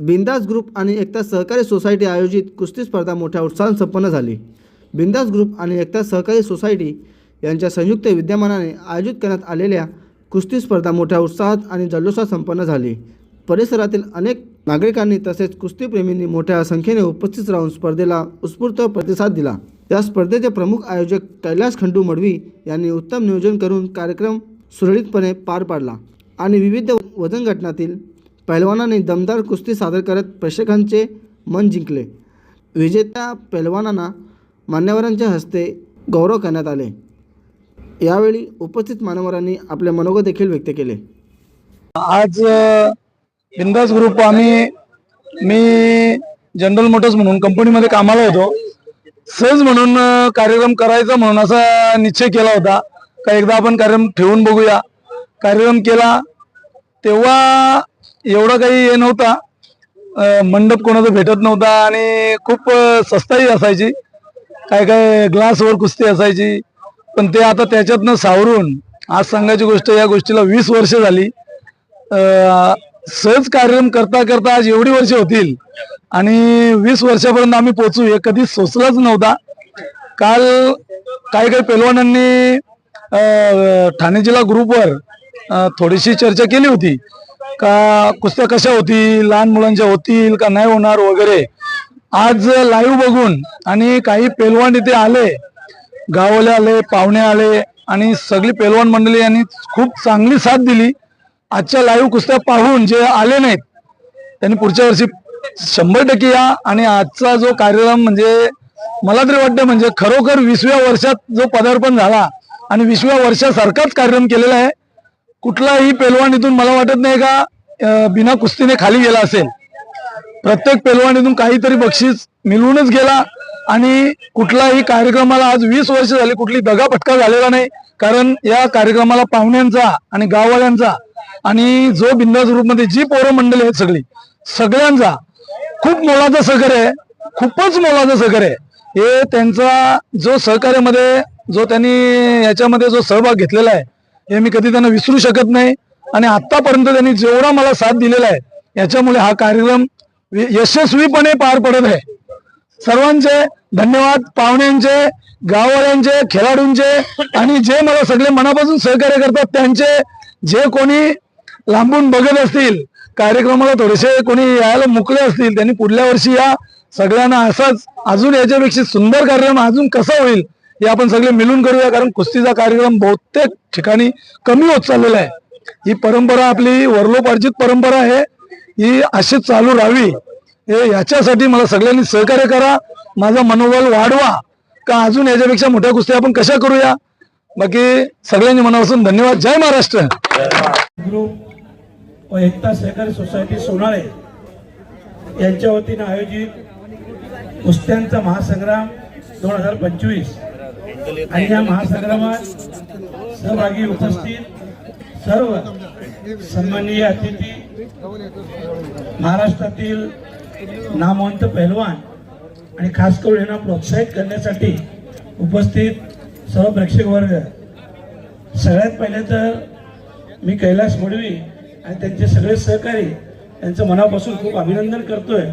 बिंदास ग्रुप आणि एकता सहकारी सोसायटी आयोजित कुस्ती स्पर्धा मोठ्या उत्साहात संपन्न झाली. बिंदास ग्रुप आणि एकता सहकारी सोसायटी यांच्या संयुक्त विद्यमानाने आयोजित करण्यात आलेल्या कुस्ती स्पर्धा मोठ्या उत्साहात आणि जल्लोषात संपन्न झाली. परिसरातील अनेक नागरिकांनी तसेच कुस्तीप्रेमींनी मोठ्या संख्येने उपस्थित राहून स्पर्धेला उत्स्फूर्त प्रतिसाद दिला. या स्पर्धेचे प्रमुख आयोजक कैलास खंडू मडवी यांनी उत्तम नियोजन करून कार्यक्रम सुरळीतपणे पार पाडला आणि विविध वजन गटनातील पैलवानांनी दमदार कुस्ती सादर करत प्रेक्षकांचे मन जिंकले। विजेत्या पैलवानांना मान्यवरांच्या हस्ते गौरव करण्यात आले। यावेळी उपस्थित मान्यवरांनी आपले मनोगत देखील व्यक्त केले। आज बिंदास ग्रुप आम्ही मी जनरल मोटर्स म्हणून कंपनीमध्ये कामाला होतो। सहज म्हणून कार्यक्रम करायचा म्हणून असा निश्चय केला होता। का एकदा आपण कार्यक्रम ठेवून बघूया। कार्यक्रम केला तेव्हा एवढा काही हे नव्हता. मंडप कोणाचा भेटत नव्हता आणि खूप सस्ताही असायची. काय काय ग्लासवर कुस्ती असायची. पण ते आता त्याच्यातनं सावरून आज सांगायची गोष्ट या गोष्टीला वीस वर्ष झाली. सहज कार्यक्रम करता करता आज एवढी वर्ष होतील. आणि वीस वर्षापर्यंत आम्ही पोचू हे कधीच सोचलंच नव्हता. काल काही काही पेलवानांनी ठाणे जिल्हा ग्रुपवर थोडीशी चर्चा केली होती. का कुस्त्या कशा होतील लहान मुलांच्या होतील का नाही होणार वगैरे. आज लाईव्ह बघून आणि काही पेलवान इथे आले गावले आले पाहुणे आले आणि सगळी पेलवान मंडळी यांनी खूप चांगली साथ दिली. आजच्या लाईव्ह कुस्त्या पाहून जे आले नाहीत त्यांनी पुढच्या वर्षी शंभर टक्के या आणि आजचा जो कार्यक्रम म्हणजे मला तरी वाटतं म्हणजे खरोखर विसव्या वर्षात जो पदार्पण झाला आणि विसव्या वर्षासारखाच कार्यक्रम केलेला आहे. कुठलाही पेलवान इथून मला वाटत नाही का बिना कुस्तीने खाली गेला असेल. प्रत्येक पैलवानीतून काहीतरी बक्षीस मिळवूनच गेला आणि कुठलाही कार्यक्रमाला आज वीस वर्ष झाली कुठली दगापटका झालेला नाही. कारण या कार्यक्रमाला पाहुण्यांचा आणि गाववाल्यांचा आणि जो बिंदास ग्रुपमध्ये जी पोरं मंडळी आहेत सगळी सगळ्यांचा खूप मोलाचा सहकार्य आहे. खूपच मोलाचा सहकार्य आहे. हे त्यांचा जो सहकार्यामध्ये जो त्यांनी याच्यामध्ये जो सहभाग घेतलेला आहे हे मी कधी त्यांना विसरू शकत नाही. आणि आतापर्यंत त्यांनी जेवढा मला साथ दिलेला आहे याच्यामुळे हा कार्यक्रम यशस्वीपणे पार पडत आहे. सर्वांचे धन्यवाद पाहुण्यांचे गाववाल्यांचे खेळाडूंचे आणि जे मला सगळे मनापासून सहकार्य करतात त्यांचे जे कोणी लांबून बघत असतील कार्यक्रमाला थोडेसे कोणी यायला मुकले असतील त्यांनी पुढल्या वर्षी या सगळ्यांना असाच अजून याच्यापेक्षा सुंदर कार्यक्रम अजून कसा होईल हे आपण सगळे मिळून करूया कारण कुस्तीचा कार्यक्रम बहुतेक ठिकाणी कमी होत चाललेला आहे. ही परंपरा आपली वरलोपार्जित परंपरा आहे. ही अशीच चालू राहावी. हे याच्यासाठी मला सगळ्यांनी सहकार्य करा. माझा मनोबल वाढवा. का अजून याच्यापेक्षा मोठ्या कुस्त्या आपण कशा करूया? बाकी सगळ्यांनी मनापासून धन्यवाद. जय महाराष्ट्र. ग्रुप व एकता सहकारी सोसायटी सोनाळे यांच्या वतीनं आयोजित कुस्त्यांचा महासंग्राम दोन हजार पंचवीस. आणि या महासंग्रामात सहभागी उपस्थित सर्व सन्माननीय अतिथी महाराष्ट्रातील नामवंत पहलवान आणि खास करून यांना प्रोत्साहित करण्यासाठी उपस्थित सर्व प्रेक्षक वर्ग. सगळ्यात पहिले तर मी कैलास मडवी आणि त्यांचे सगळे सहकारी त्यांचं मनापासून खूप अभिनंदन करतोय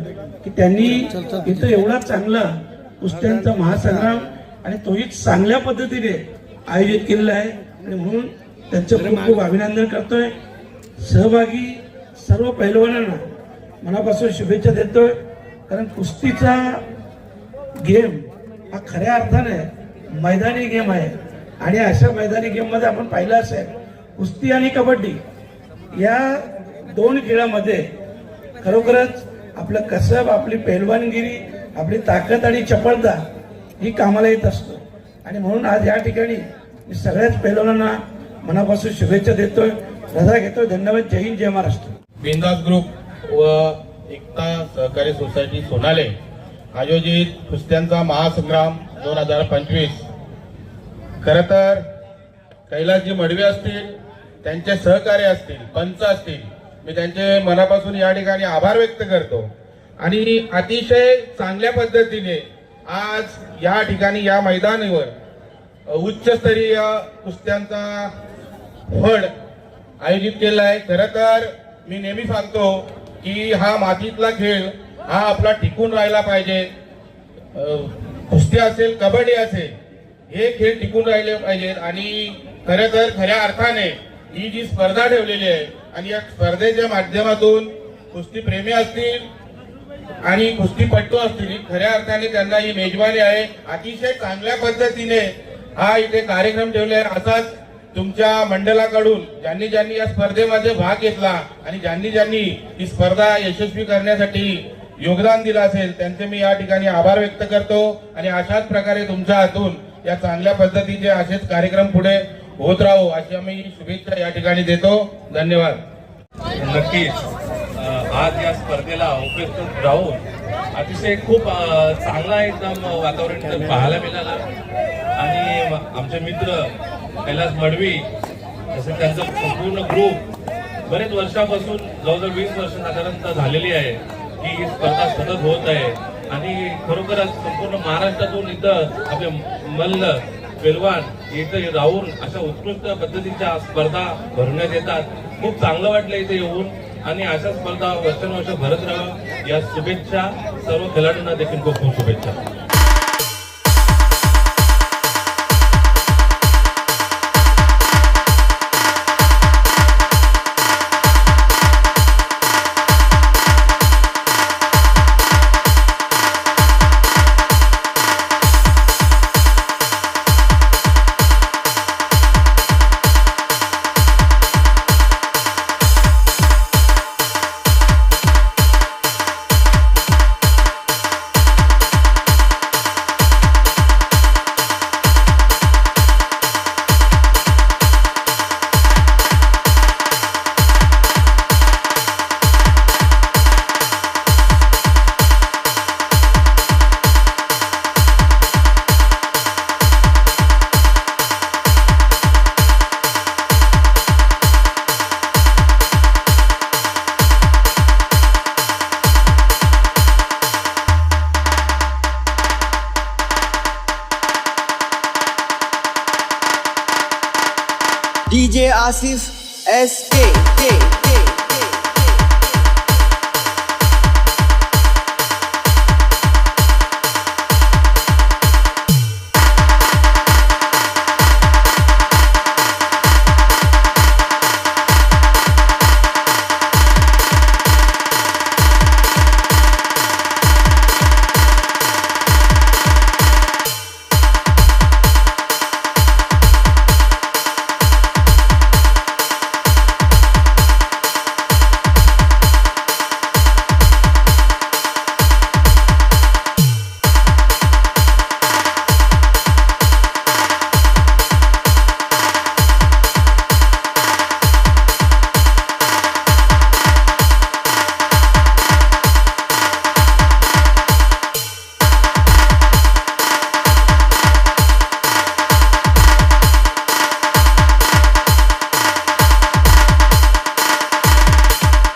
की त्यांनी इथं एवढा चांगला कुस्त्यांचा महासंग्राम आणि तोही चांगल्या पद्धतीने आयोजित केलेला आहे. आणि म्हणून त्यांचं खूप खूप अभिनंदन करतोय. सहभागी सर्व पैलवानांना मनापासून शुभेच्छा देतोय. कारण कुस्तीचा गेम हा खऱ्या अर्थाने मैदानी गेम आहे. आणि अशा मैदानी गेममध्ये आपण पाहिलं असेल कुस्ती आणि कबड्डी या दोन खेळामध्ये खरोखरच आपलं कसब आपली पैलवानगिरी आपली ताकद आणि चपळता ही कामाला येत असतो. आणि म्हणून आज या ठिकाणी मी सगळ्याच पैलवानांना मनापासून शुभेच्छा देतोय रजा घेतोय धन्यवाद. जय हिंद जय महाराष्ट्र. बिंदास ग्रुप व एकता सहकारी सोसायटी सोनाले आयोजित कुस्त्यांचा महासंग्राम दोन हजार पंचवीस. खर तर कैलासजी मडवे असतील त्यांचे सहकार्य असतील पंच असतील मी त्यांचे मनापासून या ठिकाणी आभार व्यक्त करतो. आणि अतिशय चांगल्या पद्धतीने आज या ठिकाणी या मैदानावर उच्चस्तरीय कुस्त्यांचा फड आयोजित केला आहे. खरं तर मी नेहमी सांगतो की हा मातीतला खेळ हा आपला टिकून राहिला पाहिजे. कुस्ती असेल कबड्डी असेल हे खेळ टिकून राहिले पाहिजेत आणि खरं तर खऱ्या अर्थाने ही जी स्पर्धा ठेवलेली आहे आणि या स्पर्धेच्या माध्यमातून कुस्ती प्रेमी असतील आणि कुस्तीपट्टू असतील खऱ्या अर्थाने त्यांना ही मेजबानी आहे. अतिशय चांगल्या पद्धतीने हा इथे कार्यक्रम ठेवले आहे. असाच तुमच्या मंडळाकडून ज्यांनी ज्यांनी या स्पर्धेमध्ये भाग घेतला आणि ज्यांनी ज्यांनी ही स्पर्धा यशस्वी करण्यासाठी योगदान दिलं असेल त्यांचे मी या ठिकाणी आभार व्यक्त करतो. आणि अशाच प्रकारे तुमच्या हातून या चांगल्या पद्धतीचे असेच कार्यक्रम पुढे होत राहू अशी आम्ही शुभेच्छा या ठिकाणी देतो. धन्यवाद. नक्कीच. आज या स्पर्धेला उपस्थित राहून अतिशय खूप चांगला एकदम वातावरण पाहायला मिळाला. आणि आमचे मित्र कैलास मडवी तसे त्यांचा संपूर्ण ग्रुप बरेच वर्षापासून जवळजवळ वीस वर्ष साधारणतः झालेली आहे की ही स्पर्धा सतत होत आहे. आणि खरोखरच संपूर्ण महाराष्ट्रातून इथं आपले मल्ल पेलवान इथं राहून अशा उत्कृष्ट पद्धतीच्या स्पर्धा भरवण्यात येतात. खूप चांगलं वाटलं इथे येऊन. आणि अशा स्पर्धा वर्षानुवर्ष भरत राहा. या शुभेच्छा सर्व खेळाडूंना देखील खूप खूप शुभेच्छा. Massive SP.